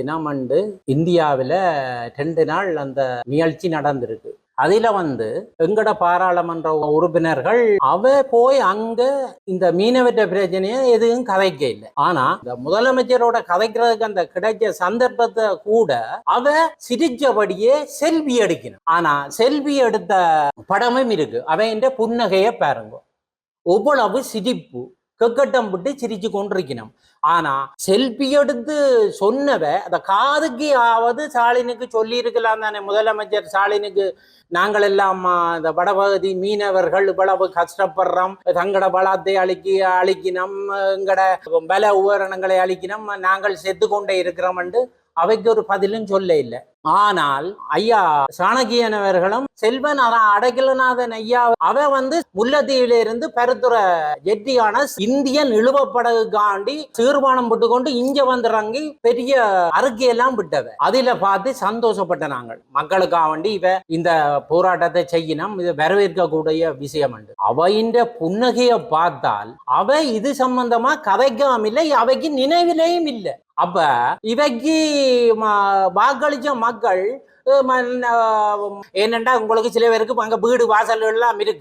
தினம் அண்டு இந்தியாவில் ரெண்டு நாள் அந்த நிகழ்ச்சி நடந்திருக்கு. அதில் வந்து எங்கட பாராளுமன்ற உறுப்பினர்கள் அவ போய் அங்க இந்த மீனவற்ற பிரச்சனையை எதுவும் கதைக்க இல்லை ஆனா இந்த முதலமைச்சரோட கதைக்கிறதுக்கு அந்த கிடைச்ச சந்தர்ப்பத்தை கூட அவ சிரிச்சபடியே செல்வி எடுக்கணும். ஆனா செல்வி எடுத்த படமும் இருக்கு. அவன் புன்னகையை பாருங்க. எவ்வளவு சிரிப்பு. கெக்கட்டம் விட்டு சிரிச்சு கொண்டிருக்கணும் ஆனா செல்பி எடுத்து சொன்னவ அந்த காதுக்கு ஆவது ஸ்டாலினுக்கு சொல்லி இருக்கலாம் தானே. முதலமைச்சர் ஸ்டாலினுக்கு நாங்கள் எல்லாம் இந்த வடபகுதி மீனவர்கள் இவ்வளவு கஷ்டப்படுறோம். தங்கட பலத்தை அழிக்கி அழிக்கணும் எங்கட பல உபகரணங்களை அழிக்கணும் நாங்கள் செத்து கொண்டே இருக்கிறோம் என்று அவைக்கு ஒரு பதிலும் சொல்ல இல்லை. ஆனால் ஐயா சாணகியன் அவர்களும் செல்வன் அர- ஐயா அவ வந்து முல்லத்தீவில இருந்து பருத்துற ஜெட்டியான இந்தியன் நிலுவப்படகுக்காண்டி தீர்மானம் போட்டு கொண்டு இங்க வந்துறங்கி பெரிய அறிக்கையெல்லாம் விட்டவ. அதுல பார்த்து சந்தோஷப்பட்ட நாங்கள். மக்களுக்காக வேண்டி இவ இந்த போராட்டத்தை செய்யணும் இது வரவேற்கக்கூடிய விஷயம் உண்டு. அவையின் புன்னகையை பார்த்தால் அவ இது சம்பந்தமா கதைக்காம அவைக்கு நினைவிலேயும் இல்லை. அப்ப இவைக்கு வாக்களிச்ச மக்கள் என்னண்டா உங்களுக்கு சில பேருக்கு அங்க வீடு வாசல் எல்லாம் இருக்கு.